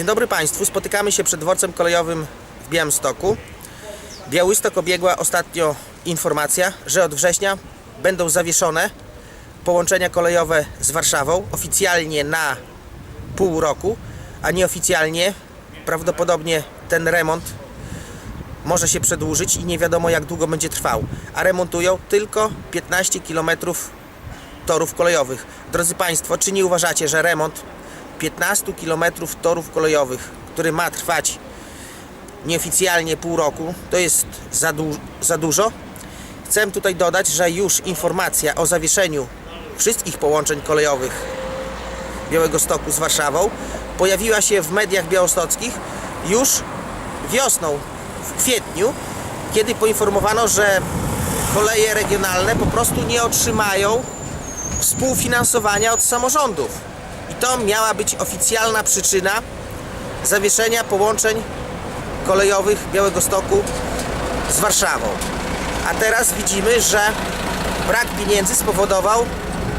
Dzień dobry Państwu. Spotykamy się przed dworcem kolejowym w Białymstoku. Białystok obiegła ostatnio informacja, że od września będą zawieszone połączenia kolejowe z Warszawą oficjalnie na pół roku, a nieoficjalnie prawdopodobnie ten remont może się przedłużyć i nie wiadomo jak długo będzie trwał. A remontują tylko 15 km torów kolejowych. Drodzy Państwo, czy nie uważacie, że remont 15 km torów kolejowych, który ma trwać nieoficjalnie pół roku, to jest za, du- za dużo? Chcę tutaj dodać, że już informacja o zawieszeniu wszystkich połączeń kolejowych Białego Stoku z Warszawą pojawiła się w mediach białostockich już wiosną, w kwietniu, kiedy poinformowano, że koleje regionalne po prostu nie otrzymają współfinansowania od samorządów. I to miała być oficjalna przyczyna zawieszenia połączeń kolejowych Białego Stoku z Warszawą. A teraz widzimy, że brak pieniędzy spowodował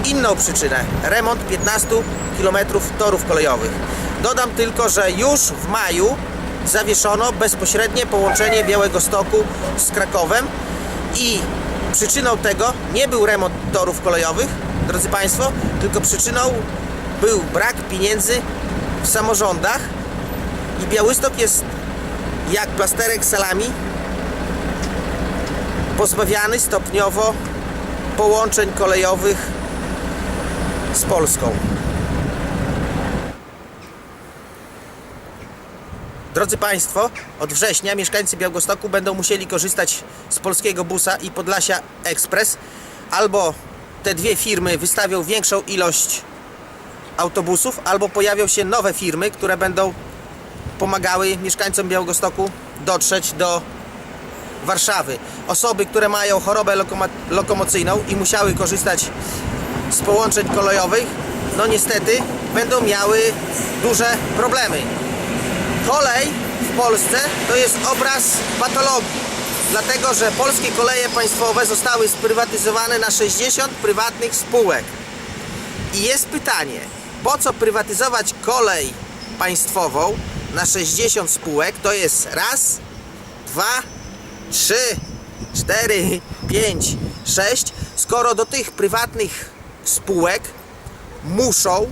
inną przyczynę remont 15 km torów kolejowych. Dodam tylko, że już w maju zawieszono bezpośrednie połączenie Białego Stoku z Krakowem i przyczyną tego nie był remont torów kolejowych, drodzy Państwo, tylko przyczyną był brak pieniędzy w samorządach i Białystok jest jak plasterek salami pozbawiany stopniowo połączeń kolejowych z Polską. Drodzy Państwo, od września mieszkańcy Białegostoku będą musieli korzystać z polskiego busa i Podlasia Express, albo te dwie firmy wystawią większą ilość autobusów, albo pojawią się nowe firmy, które będą pomagały mieszkańcom Białegostoku dotrzeć do Warszawy. Osoby, które mają chorobę lokoma- lokomocyjną i musiały korzystać z połączeń kolejowych, no niestety będą miały duże problemy. Kolej w Polsce to jest obraz patologii, dlatego że polskie koleje państwowe zostały sprywatyzowane na 60 prywatnych spółek. I jest pytanie, po co prywatyzować kolej państwową na 60 spółek? To jest raz, dwa, trzy, cztery, pięć, sześć, skoro do tych prywatnych spółek muszą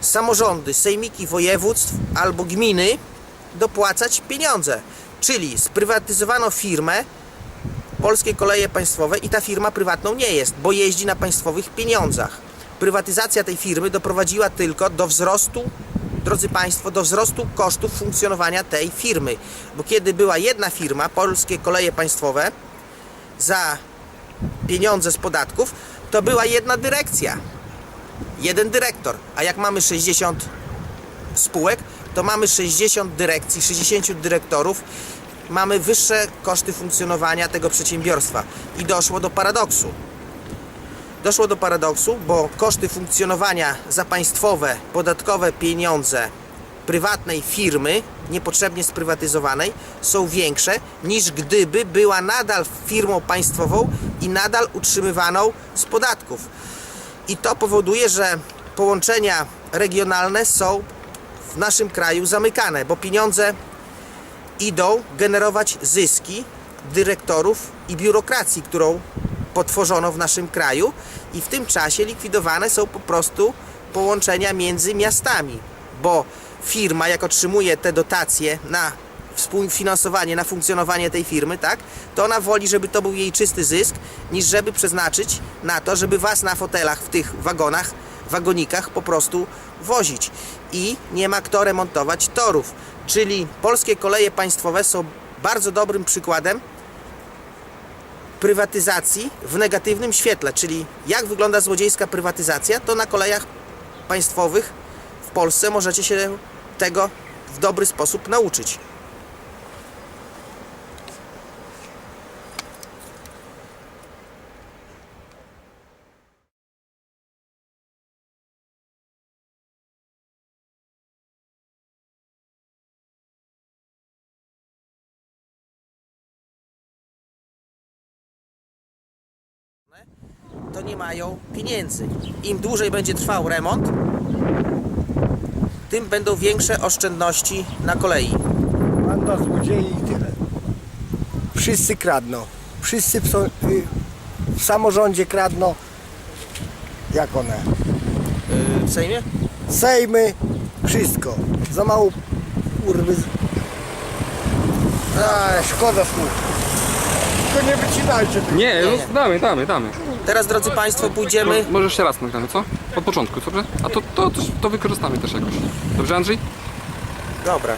samorządy, sejmiki województw albo gminy dopłacać pieniądze. Czyli sprywatyzowano firmę, Polskie Koleje Państwowe i ta firma prywatną nie jest, bo jeździ na państwowych pieniądzach. Prywatyzacja tej firmy doprowadziła tylko do wzrostu, drodzy Państwo, do wzrostu kosztów funkcjonowania tej firmy. Bo kiedy była jedna firma, Polskie Koleje Państwowe, za pieniądze z podatków, to była jedna dyrekcja, jeden dyrektor. A jak mamy 60 spółek, to mamy 60 dyrekcji, 60 dyrektorów, mamy wyższe koszty funkcjonowania tego przedsiębiorstwa. I doszło do paradoksu. Doszło do paradoksu, bo koszty funkcjonowania za państwowe, podatkowe pieniądze prywatnej firmy, niepotrzebnie sprywatyzowanej, są większe niż gdyby była nadal firmą państwową i nadal utrzymywaną z podatków. I to powoduje, że połączenia regionalne są w naszym kraju zamykane, bo pieniądze idą generować zyski dyrektorów i biurokracji, którą potworzono w naszym kraju i w tym czasie likwidowane są po prostu połączenia między miastami, bo firma jak otrzymuje te dotacje na współfinansowanie, na funkcjonowanie tej firmy, tak, to ona woli, żeby to był jej czysty zysk, niż żeby przeznaczyć na to, żeby was na fotelach w tych wagonach, wagonikach po prostu wozić. I nie ma kto remontować torów. Czyli polskie koleje państwowe są bardzo dobrym przykładem prywatyzacji w negatywnym świetle, czyli jak wygląda złodziejska prywatyzacja, to na kolejach państwowych w Polsce możecie się tego w dobry sposób nauczyć. To nie mają pieniędzy. Im dłużej będzie trwał remont, tym będą większe oszczędności na kolei. Banda złodziei i tyle. Wszyscy kradną. Wszyscy w, so, y, w samorządzie kradną. Jak one? Yy, w Sejmie? Sejmy, wszystko. Za mało kurwy. z- A, szkoda słów. Tylko nie wycinajcie tego. Nie, Nie, no, nie. damy, damy, damy. Teraz, drodzy Państwo, pójdziemy. Mo- Może jeszcze raz nagramy, co? Od początku, dobrze? A to, to, to, to wykorzystamy też jakoś. Dobrze, Andrzej? Dobra.